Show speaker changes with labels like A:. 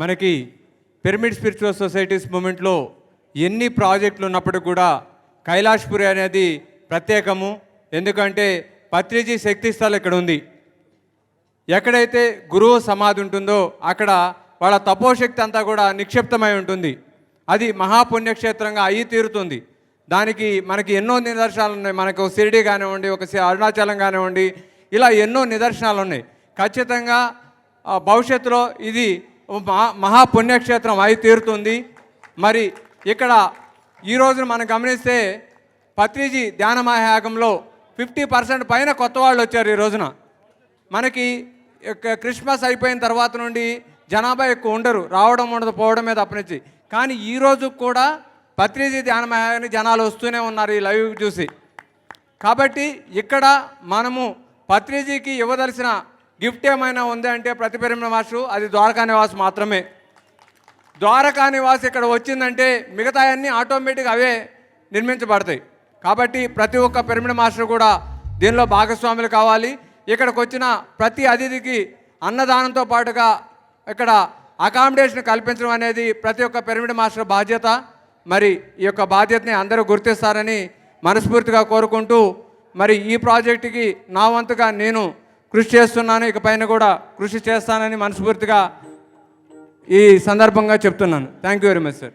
A: మనకి pyramid spiritual societies మూమెంట్లో ఎన్ని ప్రాజెక్టులు ఉన్నప్పుడు కూడా కైలాష్పురి అనేది ప్రత్యేకము. ఎందుకంటే పత్రిజీ శక్తి స్థలం ఇక్కడ ఉంది. ఎక్కడైతే గురువు సమాధి ఉంటుందో అక్కడ వాళ్ళ తపోశక్తి అంతా కూడా నిక్షిప్తమై ఉంటుంది. అది మహాపుణ్యక్షేత్రంగా అయ్యి తీరుతుంది. దానికి మనకి ఎన్నో నిదర్శనాలు ఉన్నాయి. మనకు షిరిడి కానివ్వండి ఒక అరుణాచలం కానివ్వండి ఇలా ఎన్నో నిదర్శనాలు ఉన్నాయి. ఖచ్చితంగా భవిష్యత్తులో ఇది మహా మహాపుణ్యక్షేత్రం అయి తీరుతుంది మరి ఇక్కడ ఈ మనం గమనిస్తే పత్రిజీ ధ్యాన మహాయాగంలో ఫిఫ్టీ పర్సెంట్ పైన కొత్త వాళ్ళు వచ్చారు ఈ రోజున. మనకి క్రిస్మస్ అయిపోయిన తర్వాత నుండి జనాభా ఎక్కువ ఉండరు రావడం ఉండదు పోవడం మీద అప్పనిచ్చి కానీ ఈ రోజు కూడా పత్రిజీ ధ్యానమయాన్ని జనాలు వస్తూనే ఉన్నారు ఈ లైవ్ చూసి. కాబట్టి ఇక్కడ మనము పత్రిజీకి ఇవ్వదలసిన గిఫ్ట్ ఏమైనా ఉంది అంటే ప్రతిపెరిమిన వాసు అది ద్వారకా నివాస్ మాత్రమే. ద్వారకా నివాస్ ఇక్కడ వచ్చిందంటే మిగతా అన్నీ ఆటోమేటిక్ అవే నిర్మించబడతాయి. కాబట్టి ప్రతి ఒక్క పిరమిడ్ మాస్టర్ కూడా దీనిలో భాగస్వాములు కావాలి. ఇక్కడికి వచ్చిన ప్రతి అతిథికి అన్నదానంతో పాటుగా ఇక్కడ అకామిడేషన్ కల్పించడం అనేది ప్రతి ఒక్క పిరమిడ్ మాస్టర్ బాధ్యత. మరి ఈ యొక్క బాధ్యతని అందరూ గుర్తిస్తారని మనస్ఫూర్తిగా కోరుకుంటూ మరి ఈ ప్రాజెక్టుకి నా వంతుగా నేను కృషి చేస్తున్నాను ఇక పైన కూడా కృషి చేస్తానని మనస్ఫూర్తిగా ఈ సందర్భంగా చెప్తున్నాను. Thank you very much sir